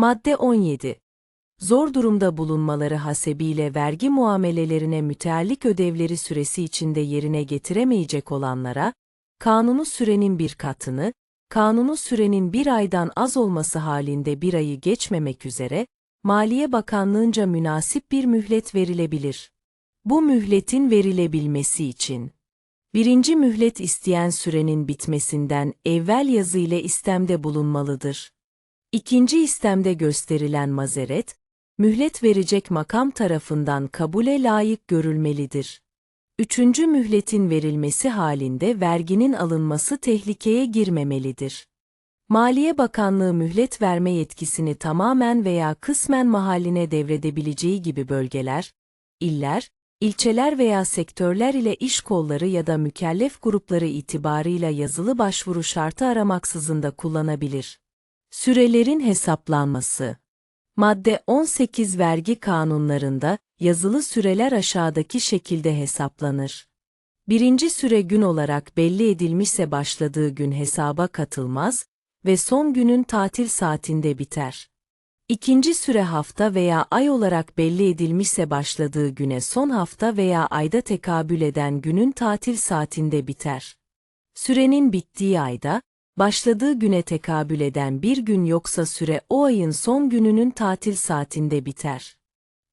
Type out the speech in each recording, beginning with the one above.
Madde 17. Zor durumda bulunmaları hasebiyle vergi muamelelerine müteallik ödevleri süresi içinde yerine getiremeyecek olanlara, kanunu sürenin bir katını, kanunu sürenin bir aydan az olması halinde bir ayı geçmemek üzere, Maliye Bakanlığınca münasip bir mühlet verilebilir. Bu mühletin verilebilmesi için, birinci mühlet isteyen sürenin bitmesinden evvel yazı ile istemde bulunmalıdır. İkinci istemde gösterilen mazeret, mühlet verecek makam tarafından kabule layık görülmelidir. Üçüncü mühletin verilmesi halinde verginin alınması tehlikeye girmemelidir. Maliye Bakanlığı mühlet verme yetkisini tamamen veya kısmen mahalline devredebileceği gibi bölgeler, iller, ilçeler veya sektörler ile iş kolları ya da mükellef grupları itibarıyla yazılı başvuru şartı aramaksızın da kullanabilir. Sürelerin hesaplanması Madde 18 vergi kanunlarında yazılı süreler aşağıdaki şekilde hesaplanır. Birinci süre gün olarak belli edilmişse başladığı gün hesaba katılmaz ve son günün tatil saatinde biter. İkinci süre hafta veya ay olarak belli edilmişse başladığı güne son hafta veya ayda tekabül eden günün tatil saatinde biter. Sürenin bittiği ayda, başladığı güne tekabül eden bir gün yoksa süre o ayın son gününün tatil saatinde biter.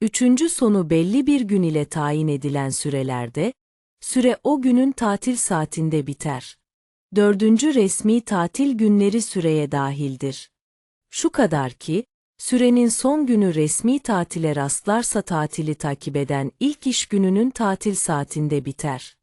Üçüncü sonu belli bir gün ile tayin edilen sürelerde, süre o günün tatil saatinde biter. Dördüncü resmi tatil günleri süreye dahildir. Şu kadar ki, sürenin son günü resmi tatile rastlarsa tatili takip eden ilk iş gününün tatil saatinde biter.